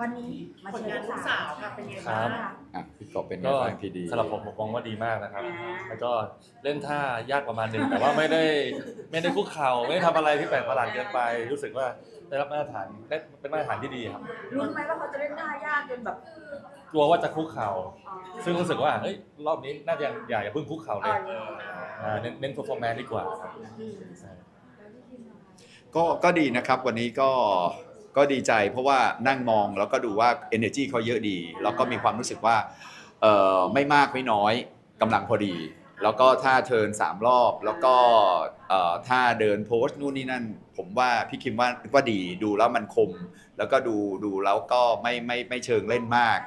วันนี้มาผลเชียงานร์ลูลูกกสาสาววค่ะเป็นยังไงครับบ้าง อะพี่กบเป็นไงก็บ้างพีดีสำหรับผมผมมองว่าดีมากนะครับอ่าแล้วก็เล่นท่ายากประมาณหนึ่งแต่ว่าไม่ได้ไม่ได้คุกเข่าไม่ได้ทำอะไรที่แปลกประหลาดเกินไป รู้สึกว่าได้รับมาตรฐานได้เป็นมาตรฐานที่ดีครับ รู้ไหมว่าเขาจะเล่นท่ายากจนแบบกลัวว่าจะคุกเข่า อ๋อซึ่งรู้สึกว่าเฮ้ยรอบนี้น่าจะอย่าอย่าเพิ่งคุกเข่าเลอ่ยอนอ่าเน้นเน้น performance ดีกว่าครับก็ก็ดีนะครับวันนี้ก็ ก็ดีใจเพราะว่านั่งมองแล้วก็ดูว่า energy เขาเยอะดี แล้วก็มีความรู้สึกว่าเอ่อไม่มากไม่น้อยกำลังพอดี แล้วก็ถ้าเทิร์นสามรอบ แล้วก็เอ่อถ้าเดินโพสต์นู่นนี่นั่น ผมว่าพี่คิมว่าว่าดีดูแล้วมันคม แล้วก็ดูดูแล้วก็ไม่ไม่ไม่เชิงเล่นมาก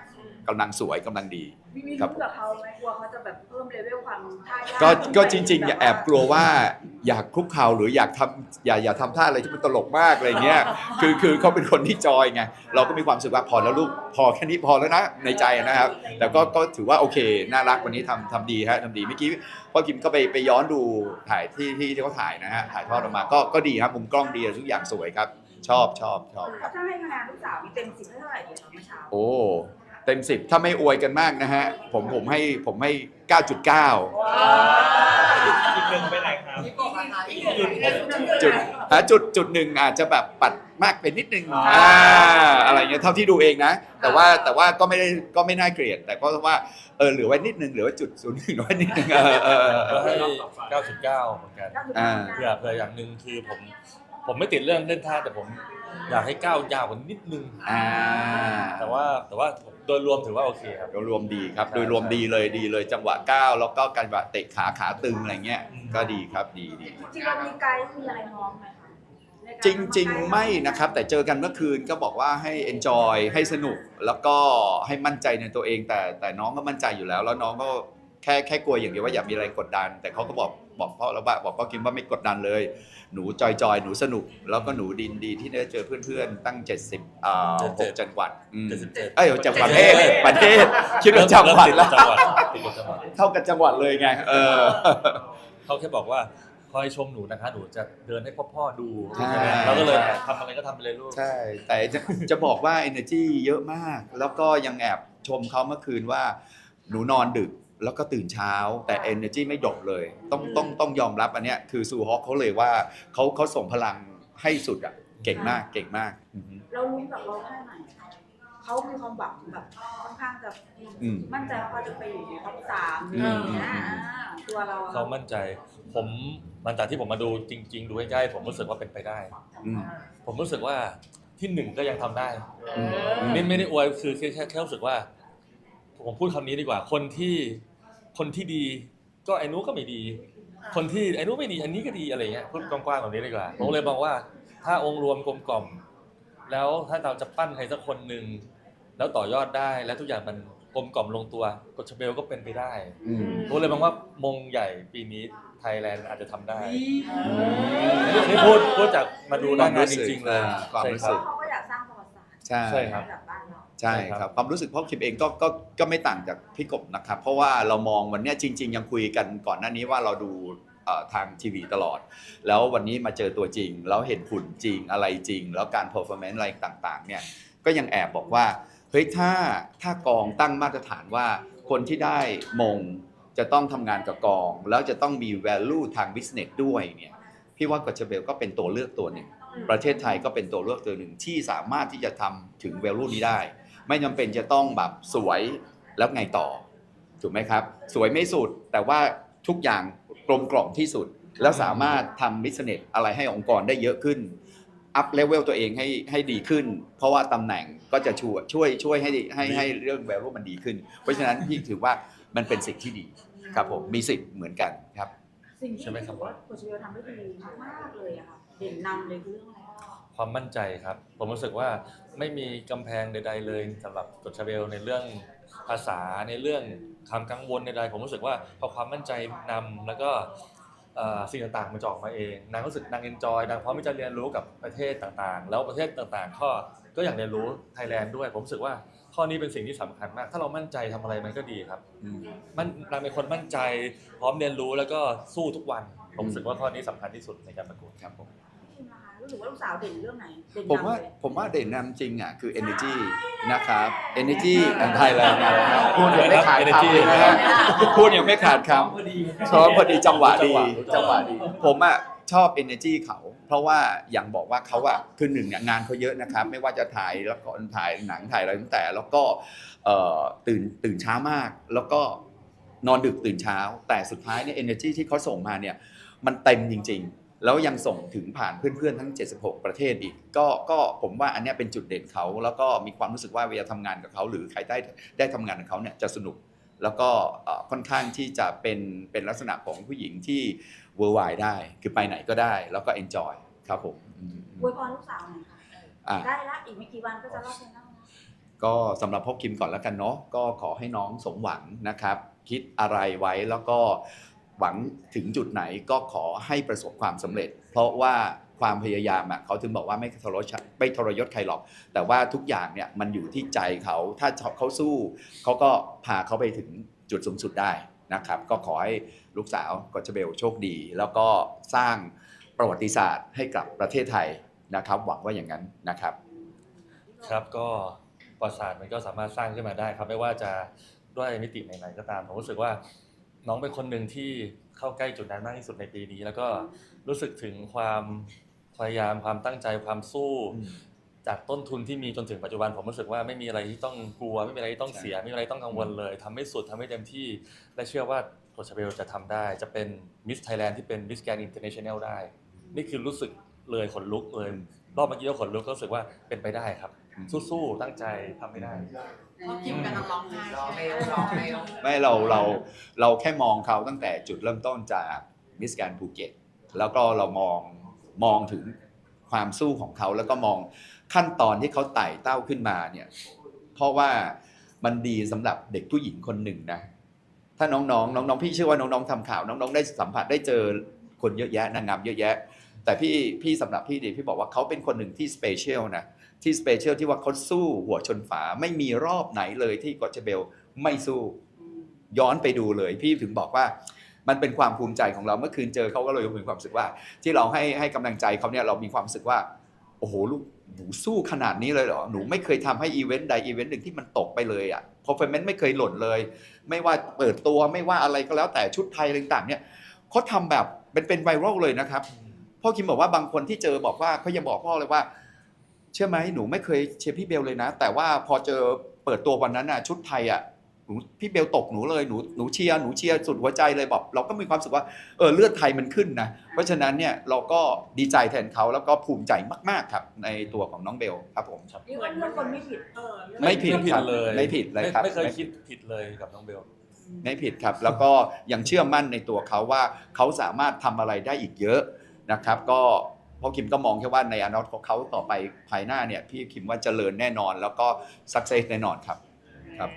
กำลังสวยกำลังดี มีมีครับ รู้กับเขาไหมกลัวเขาจะแบบเพิ่มเลเวลความท่ายากก็ก็จริงๆ อย่าแอบกลัวว่า อยากคลุกเข่าหรืออยากทำอย่าอย่าทำท่าอะไรที่มันตลกมากอะไรเงี้ยคือคือเขาเป็นคนที่จอยไงเราก็มีความรู้สึกว่าพอแล้วลูกพอแค่นี้พอแล้วนะในใจนะครับ แต่ก็ก็ถือว่าโอเคน่ารักวันนี้ทำทำดีฮะทำดีเมื่อกี้พ่อกิมก็ไปไปย้อนดูถ่ายที่ที่ที่เขาถ่ายนะฮะถ่ายทอดออกมาก็ก็ดีครับมุมกล้องดีทุกอย่างสวยครับ ชอบชอบชอบครับถ้าให้คะแนนลูกสาวมีเต็มสิบให้เท่าไหร่ดีคะเมื่อเช้าโอ้เต็มสิบถ้าไม่อวยกันมากนะฮะผมผมให้ผมให้ 9.9 อีกหนึ่งไปไหนครับ จุดหาจุดจุดหนึ่งอาจจะแบบปัดมากไปนิดนึงอ่าอะไรเงี้ยเท่าที่ดูเองนะ แต่ว่าแต่ว่าก็ไม่ได้ก็ไม่น่าเกลียด แต่ก็ว่าเออเหลือไว้นิดนึงเหลือไว้จุดศูนย์หนึ่งไว้นิดนึงเออเออเออเอก็อให้99เหมือนกันอ่า เพื่อเพื่ออย่างหนึ่งคือผมผมไม่ติดเรื่องเล่นท่าแต่ผม อยากให้ก้าวยาวกว่านิดนึง อ่าแต่ว่าแต่ว่าโดยรวมถือว่าโอเคครับ โดยรวมดีครับใช่โดยรวมดีเลยดีเลยจังหวะก้าวแล้วก็การจังหวะเตะขาขาตึงอะไรเงี้ยอืม ก็ดีครับดีดี จริงๆเรามีไกด์มีอะไรน้องไหมคะในกาจริงๆ ไม่นะครับ แต่เจอกันเมื่อคืนก็บอกว่าให้ enjoy ให้สนุกแล้วก็ให้มั่นใจในตัวเอง แต่แต่น้องก็มั่นใจอยู่แล้ว แล้วน้องก็ แค่แค่กลัวอย่างเดียวว่าอย่ามีอะไรกดดัน แต่เขาก็บอกบอกพ่อแล้วว่าบอกพ่อกิมว่าไม่กดดันเลย หนูจอยจอยๆหนูสนุก แล้วก็หนูดินดีที่ได้เจอเพื่อนๆตั้ง 70อ่าหกจังหวัดอืม77เอ้ยจังหวัดประเทศประเทศคิดว่าจังหวัดละจังหวัดติดกับจังหวัดเท่ากับจังหวัดเลยไงเออเขาแค่บอกว่าคอยชมหนูนะคะหนูจะเดินให้พ่อพ่อๆดูใช่ใช่ไหมเราก็เลยทำอะไรก็ทำไปเลยลูกใช่แต่จะจะบอกว่า energy เยอะมาก แล้วก็ยังแอบชมเขาเมื่อคืนว่าหนูนอนดึก แล้วก็ตื่นเช้าแต่ energy ไม่ดรอปเลย ต้องต้องต้องยอมรับอันเนี้ยคือซูฮอคเขาเลยว่าเขาเขาส่งพลังให้สุดอะเก่งมากเก่งมากอือฮึ เราลุ้นกับเราแค่ไหนเขามีความหวังแบบค่อนข้างจะอืม มั่นใจว่าเขาจะไปอยู่ในท็อปสามอะไรอย่างเงี้ยอ่าตัวเราอะ เขามั่นใจ ผมหลังจากที่ผมมาดูจริง ๆ ดูใกล้ๆผมรู้สึกว่าเป็นไปได้ อืม ผมรู้สึกว่าที่หนึ่งก็ยังทำได้อืมไม่ไม่ได้อวยคือแค่แค่แค่รู้สึกว่า ผมพูดคำนี้ดีกว่า คนที่ คนที่ดีก็ไอ้นู้นก็ไม่ดี คนที่ไอ้นู้นไม่ดี อันนี้ก็ดีอะไรเงี้ยพูดกว้างๆแบบนี้ดีกว่าผมเลยมองว่า ถ้าองค์รวมกลมกล่อม แล้วถ้าเราจะปั้นใครสักคนหนึ่งแล้วต่อยอดได้แล้วทุกอย่างมันกลมกล่อมลงตัวกดชเบลก็เป็นไปได้อืม ผมเลยมองว่ามงใหญ่ปีนี้ไทยแลนด์อาจจะทำได้นี่พูดพูดจากมาดูหน้างานจริง ๆ เลยความใช่รู้ครัสึบกเขาก็อยากสร้างประวัติศาสตร์ใช่ ใช่ครับจากบ้านเรา ใช่ครับความรู้สึกพ่อคิมเองก็ก็ก็ไม่ต่างจากพี่กบนะครับ เพราะว่าเรามองวันเนี้ยจริง ๆ ยังคุยกันก่อนหน้านี้ว่าเราดูเอ่อทางทีวีตลอด แล้ววันนี้มาเจอตัวจริง แล้วเห็นหุ่นจริงอะไรจริง แล้วการ performance อะไรต่างๆเนี่ยก็ยังแอบบอกว่าเฮ้ยถ้าถ้ากองตั้งมาตรฐานว่าคนที่ได้มงจะต้องทำงานกับกอง แล้วจะต้องมี value ทาง business ด้วยเนี่ยพี่ว่ากอชเบลก็เป็นตัวเลือกตัวหนึ่ง ประเทศไทยก็เป็นตัวเลือกตัวหนึ่งที่สามารถที่จะทำถึง value นี้ได้ ไม่จำเป็นจะต้องแบบสวยแล้วไงต่อ ถูกไหมครับ สวยไม่สุด แต่ว่าทุกอย่างกลมกล่อมที่สุด แล้วสามารถทำบิสเนสอะไรให้องค์กรได้เยอะขึ้น อัพเลเวลตัวเองให้ให้ดีขึ้น เพราะว่าตำแหน่งก็จะช่วยช่วยช่วยให้ให้ให้เรื่อง value มันดีขึ้น เพราะฉะนั้นพี่ถือว่ามันเป็นสิ่งที่ดีครับผมมีสิทธิ์เหมือนกันครับ สิ่งที่ใช่ไหมครับว่าโคชเบลทำได้ดีมากๆเลยอะค่ะเด่นนำเลยคือเรื่องอะไร คะความมั่นใจครับ ผมรู้สึกว่าไม่มีกำแพงใด ๆ เลยสำหรับกฎชาเบลในเรื่องภาษาในเรื่องความกังวลใดๆผมรู้สึกว่าพอความมั่นใจนำแล้วก็เอ่อสิ่งต่างๆมันจะออกมาเองนางรู้สึกนางเอนจอยนางพร้อมที่จะเรียนรู้กับประเทศต่างๆ แล้วประเทศต่างๆก็ก็อยากเรียนรู้ไทยแลนด์ด้วย ผมรู้สึกว่าข้อนี้เป็นสิ่งที่สำคัญมาก ถ้าเรามั่นใจทำอะไรมันก็ดีครับ อืม มันนางเป็นคนมั่นใจพร้อมเรียนรู้แล้วก็สู้ทุกวัน ผมรู้สึกว่าข้อนี้สำคัญที่สุดในการประกวดครับผม พี่คิมนะคะรู้สึกว่าลูกสาวเด่นเรื่องไหนเด่นผมว่านำเลยผมว่าเด่นนำจริงอะคือ energy นะครับ energy ไทยแลนด์มาแล้วนะพูดยังไม่ขาดคำเลยนะฮะพูดยังไม่ขาดคำชอบพอดีจังหวะดีจังหวะดี ผมอะชอบ energy เขา เพราะว่าอย่างบอกว่าเขาอะคือหนึ่งเนี่ยงานเขาเยอะนะครับ ไม่ว่าจะถ่ายละครถ่ายหนังถ่ายอะไรตั้งแต่ แล้วก็เอ่อตื่นตื่นเช้ามาก แล้วก็นอนดึกตื่นเช้า แต่สุดท้ายเนี่ย energy ที่เขาส่งมาเนี่ยมันเต็มจริง ๆ แล้วยังส่งถึงผ่านเพื่อนๆทั้ง 76 ประเทศอีก ก็ก็ผมว่าอันเนี้ยเป็นจุดเด่นเขาแล้วก็มีความรู้สึกว่าเวลาทำงานกับเขาหรือใครได้ได้ทำงานกับเขาเนี่ยจะสนุก แล้วก็เอ่อค่อนข้างที่จะเป็นเป็นลักษณะของผู้หญิงที่ worldwide ได้ คือไปไหนก็ได้ แล้วก็ enjoy ครับผมอืมอวยพรลูกสาวหน่อยค่ะอะได้ละอีกไม่กี่วันก็จะรอบเพลงแล้วนะก็สำหรับพ่อคิมก่อนแล้วกันเนาะก็ขอให้น้องสมหวังนะครับ คิดอะไรไว้แล้วก็ หวังถึงจุดไหนก็ขอให้ประสบความสำเร็จ เพราะว่าความพยายามเขาถึงบอกว่าไม่ทรยศไม่ทรยศใครหรอก แต่ว่าทุกอย่างเนี่ยมันอยู่ที่ใจเขาถ้าเขาสู้เขาก็พาเขาไปถึงจุดสูงสุดได้นะครับ ก็ขอให้ลูกสาวกอชเบลโชคดี แล้วก็สร้างประวัติศาสตร์ให้กับประเทศไทยนะครับ หวังว่าอย่างนั้นนะครับ ครับก็ประวัติศาสตร์มันก็สามารถสร้างขึ้นมาได้ครับไม่ว่าจะด้วยมิติไหนๆก็ตามผมรู้สึกว่า น้องเป็นคนหนึ่งที่เข้าใกล้จุดนั้นมากที่สุดในปีนี้ แล้วก็รู้สึกถึงความพยายามความตั้งใจความสู้ จากต้นทุนที่มีจนถึงปัจจุบันผมรู้สึกว่าไม่มีอะไรที่ต้องกลัว ไม่มีอะไรที่ต้องเสีย ไม่มีอะไรต้องกังวลเลยทำให้สุดทำให้เต็มที่ และเชื่อว่าโคชเบลจะทำได้ จะเป็นมิสไทยแลนด์ที่เป็นมิสแกรนด์อินเตอร์เนชั่นแนลได้ นี่คือรู้สึกเลยขนลุกเลยรอบเมื่อกี้ก็ขนลุกก็รู้สึกว่าเป็นไปได้ครับ สู้ๆตั้งใจทำไม่ได้พอกินกันร้องไห้ใช่ไหมร้องไห้ไม่เราเราเราแค่มองเขาตั้งแต่จุดเริ่มต้นจากมิสแกรนภูเก็ตแล้วก็เรามองมองถึงความสู้ของเขาแล้วก็มองขั้นตอนที่เขาไต่เต้าขึ้นมาเนี่ยเพราะว่ามันดีสำหรับเด็กผู้หญิงคนหนึ่งนะ ถ้าน้องๆน้องๆพี่เชื่อว่าน้องๆทำข่าวน้องๆได้สัมผัสได้เจอคนเยอะแยะนางงามเยอะแยะ แต่พี่พี่สำหรับพี่ดิพี่บอกว่าเขาเป็นคนหนึ่งที่สเปเชียลนะ ที่สเปเชียลที่ว่าเขาสู้หัวชนฝาไม่มีรอบไหนเลยที่กอตเชเบลไม่สู้ ย้อนไปดูเลย พี่ถึงบอกว่า มันเป็นความภูมิใจของเราเมื่อคืนเจอเขาก็เลยมีความรู้สึกว่า ที่เราให้ให้กำลังใจเขาเนี่ยเรามีความรู้สึกว่า โอ้โหลูกหนูสู้ขนาดนี้เลยเหรอหนูไม่เคยทำให้อีเวนต์ใดอีเวนต์หนึ่งที่มันตกไปเลยอะ performance ไม่เคยหล่นเลย ไม่ว่าเปิดตัวไม่ว่าอะไรก็แล้วแต่ชุดไทยอะไรต่างๆ เนี่ยเขาทำแบบเป็นเป็นไวรัลเลยนะครับพ่อคิมบอกว่าบางคนที่เจอบอกว่าเขายังบอกพ่อเลยว่า เชื่อไหมหนูไม่เคยเชียร์พี่เบลเลยนะ แต่ว่าพอเจอเปิดตัววันนั้นน่ะชุดไทยอะหนูพี่เบลตกหนูเลยหนูหนูเชียร์หนูเชียร์สุดหัวใจเลยบอกเราก็มีความรู้สึกว่าเออเลือดไทยมันขึ้นนะเพราะฉะนั้นเนี่ยเราก็ดีใจแทนเขาแล้วก็ภูมิใจมาก ๆ ครับ ในตัวของน้องเบลครับผม เรียกว่าเรื่องคนไม่ผิดเออไม่ผิดผิครัดบเลยไม่ผิดเลยครับ ไม่เคยคิดผิดเลยกับน้องเบล ไม่ผิดครับ แล้วก็ยังเชื่อมั่นในตัวเขาว่าเขาสามารถทำอะไรได้อีกเยอะนะครับ ก็ พ่อคิมก็มองแค่ว่าในอนาคตของเขาต่อไปภายหน้าเนี่ยพี่คิมว่าเจริญแน่นอนแล้วก็สักเซสแน่นอนครับครับ